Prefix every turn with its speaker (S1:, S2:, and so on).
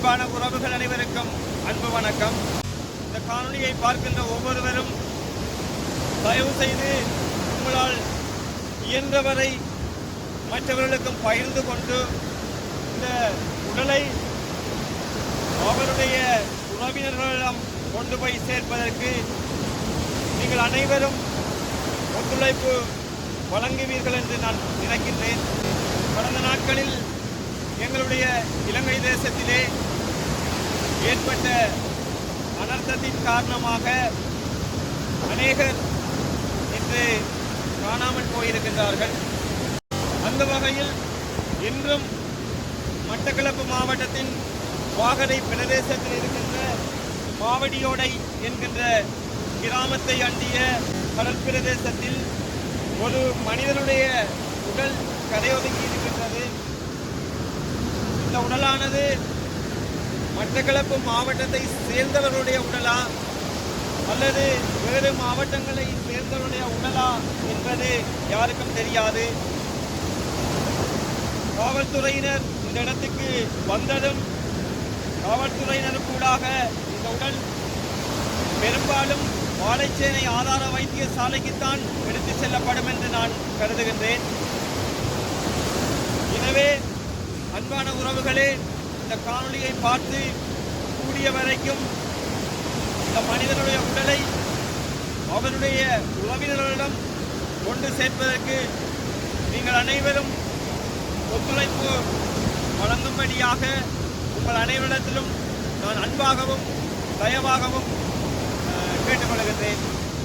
S1: அன்பான உறவுகள் அனைவருக்கும் அன்பு வணக்கம். இந்த காணொலியை பார்க்கின்ற ஒவ்வொருவரும் தயவு செய்து உங்களால் இயன்றவரை மற்றவர்களுக்கும் பகிர்ந்து கொண்டு இந்த உடலை அவருடைய உறவினர்களிடம் கொண்டு போய் சேர்ப்பதற்கு நீங்கள் அனைவரும் ஒத்துழைப்பு வழங்குவீர்கள் என்று நான் நினைக்கின்றேன். கடந்த நாட்களில் எங்களுடைய இலங்கை தேசத்திலே ஏற்பட்ட அனர்த்தத்தின் காரணமாக அநேகர் இன்று காணாமல் போயிருக்கின்றார்கள். அந்த வகையில் இன்றும் மட்டக்களப்பு மாவட்டத்தின் வாகனை பிரதேசத்தில் இருக்கின்ற மாவடியோடை என்கின்ற கிராமத்தை அண்டிய கடல் பிரதேசத்தில் ஒரு மனிதனுடைய உடல் கரையொதுங்கி இருக்கின்றது. இந்த உடலானது மட்டக்களப்பு மாவட்டத்தை சேர்ந்தவர்களுடைய உடலா அல்லது வேறு மாவட்டங்களை சேர்ந்தவருடைய உடலா என்பது யாருக்கும் தெரியாது. காவல்துறையினர் இந்த இடத்துக்கு வந்ததும் காவல்துறையினருக்கூடாக இந்த உடல் பெரும்பாலும் வாழைச்சேனை ஆதார வைத்தியசாலைக்குத்தான் எடுத்து செல்லப்படும் என்று நான் கருதுகின்றேன். அன்பான உறவுகளே இந்த காணொலியை பார்த்து கூடிய வரைக்கும் இந்த மனிதனுடைய உடலை அவருடைய உறவினர்களிடம் கொண்டு சேர்ப்பதற்கு நீங்கள் அனைவரும் ஒத்துழைப்பு வழங்கும்படியாக உங்கள் அனைவரிடத்திலும் நான் அன்பாகவும் தயவாகவும் கேட்டுக்கொள்கிறேன்